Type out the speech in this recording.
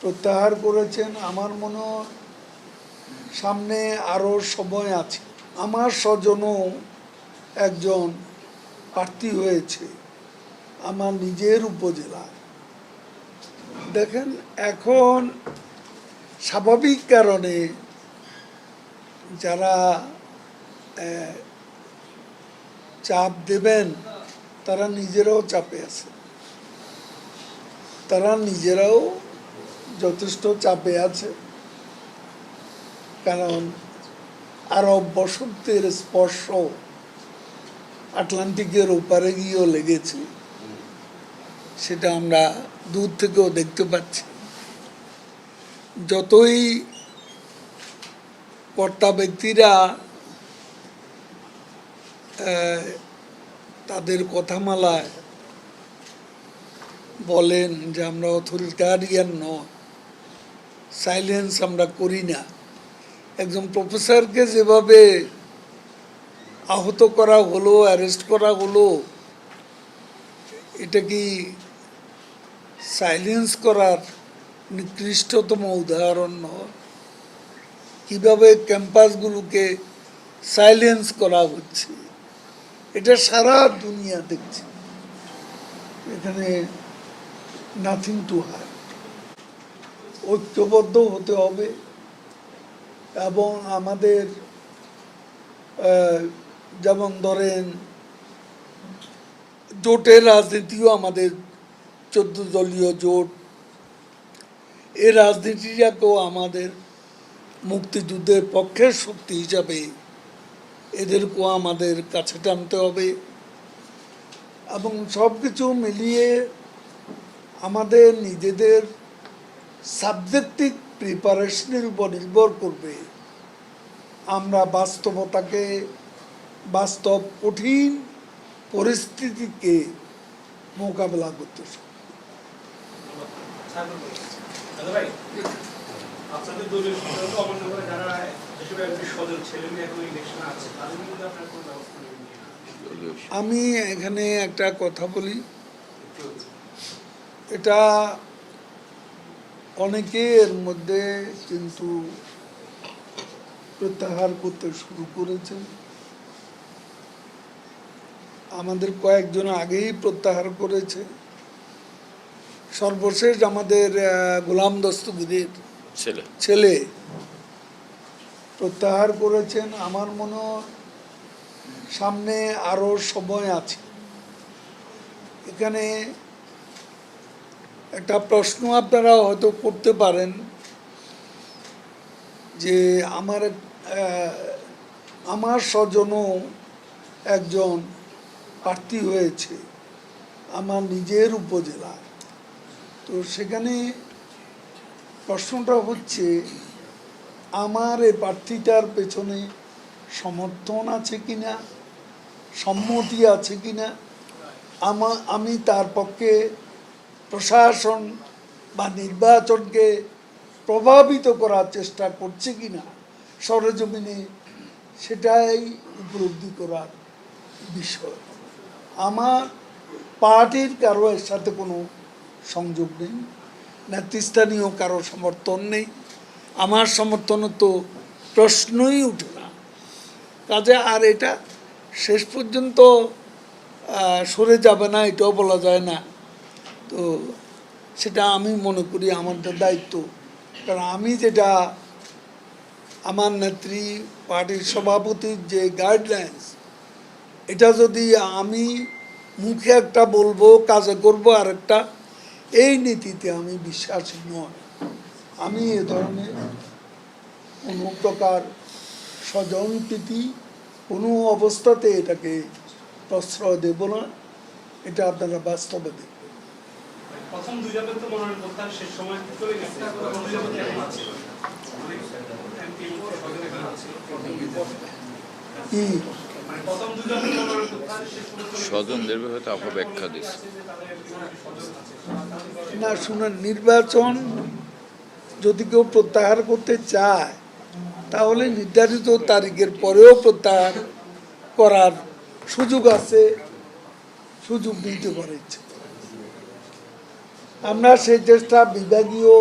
প্রত্যাহার করেছেন, আমার মনে সামনে আরও সময় আছে। আমার স্বজনও একজন প্রার্থী হয়েছে আমার নিজের উপজেলায়। দেখেন, এখন স্বাভাবিক কারণে যারা চাপ দেবেন, তারা নিজেরাও চাপে আছে। তারা নিজেরাও যথেষ্ট চাপে আছে। কারণ আরব বসন্তের স্পর্শ আটলান্টিকের ওপারে গিয়েও লেগেছে। সেটা আমরা দূর থেকেও দেখতে পাচ্ছি। যতই কর্তা ব্যক্তিরা তাদের কথামালায় বলেন যে আমরা অথরিটারিয়ান নয় সাইলেন্স আমরা করি না। একজন প্রফেসরকে যেভাবে আহত করা হলো অ্যারেস্ট করা হলো, এটা কি সাইলেন্স করার নিকৃষ্টতম উদাহরণ নয়? কীভাবে ক্যাম্পাসগুলোকে সাইলেন্স করা হচ্ছে? এটা সারা দুনিয়া দেখছে। এখানে নাথিং টু হার ঐক্যবদ্ধ হতে হবে এবং আমাদের যেমন ধরেন জোটের রাজনীতিও আমাদের চোদ্দ দলীয় জোট। এই রাজনীতিটাকেও আমাদের মুক্তিযুদ্ধের পক্ষের শক্তি হিসাবে এদেরকেও আমাদের কাছে টানতে হবে এবং সব কিছু মিলিয়ে আমাদের নিজেদের সাবজেক্টিভ প্রিপারেশনের উপর নির্ভর করবে। আমরা বাস্তবতাকে বাস্তব কঠিন পরিস্থিতিকে মোকাবেলা করতে? আমি এখানে একটা কথা বলি। এটা অনেকের মধ্যে কিন্তু প্রত্যাহার করতে শুরু করেছেন। আমাদের কয়েকজন আগেই প্রত্যাহার করেছে। সর্বশেষ আমাদের গোলাম দস্তগিরের ছেলে। ছেলে প্রত্যাহার করেছেন। আমার মনে সামনে আরও সময় আছে। এখানে একটা প্রশ্ন আপনারা হয়তো করতে পারেন যে আমার আমার স্বজনও একজন প্রার্থী হয়েছে আমার নিজের উপজেলা তো সেখানে প্রশ্নটা হচ্ছে, আমার এই প্রার্থীটার পেছনে সমর্থন আছে কি না সম্মতি আছে কিনা? আমা, আমি তার পক্ষে প্রশাসন বা নির্বাচনকে প্রভাবিত করার চেষ্টা করছে কি না সরজমিনে সেটাই উপলব্ধি করার বিষয়। আমার পার্টির কারও এর সাথে কোনো সংযোগ নেই, নেতৃস্থানীয় কারও সমর্থন নেই। আমার সমর্থনের তো প্রশ্নই উঠে না। কাজে আর এটা শেষ পর্যন্ত সরে যাবে না, এটাও বলা যায় না। তো সেটা আমি মনে করি আমাদের দায়িত্ব। কারণ আমি যেটা আমার নেত্রী, পার্টির সভাপতির যে গাইডলাইন্স এটা যদি আমি মুখে একটা বলব, কাজে করব আর একটা এই নীতিতে আমি বিশ্বাসী নয়। আমি এ ধরনের কোনো প্রকার স্বজনপ্রীতি কোনো অবস্থাতে এটাকে প্রশ্রয় দেব না, এটা আপনারা বাস্তবে দেখবেন। প্রথম দুই জাতের তো মনোনয়ন প্রত্যাহার শেষ সময় চলে গেছে দুই এখন আছে মানে। স্বজনদের হয়তো দিচ্ছে। না শুনেন নির্বাচন যদি কেউ প্রত্যাহার করতে চায় তাহলে নির্ধারিত তারিখের পরেও প্রত্যাহার করার সুযোগ আছে সুযোগ নিতে পারে ইচ্ছে। আমরা সেই চেষ্টা বিভাগীয়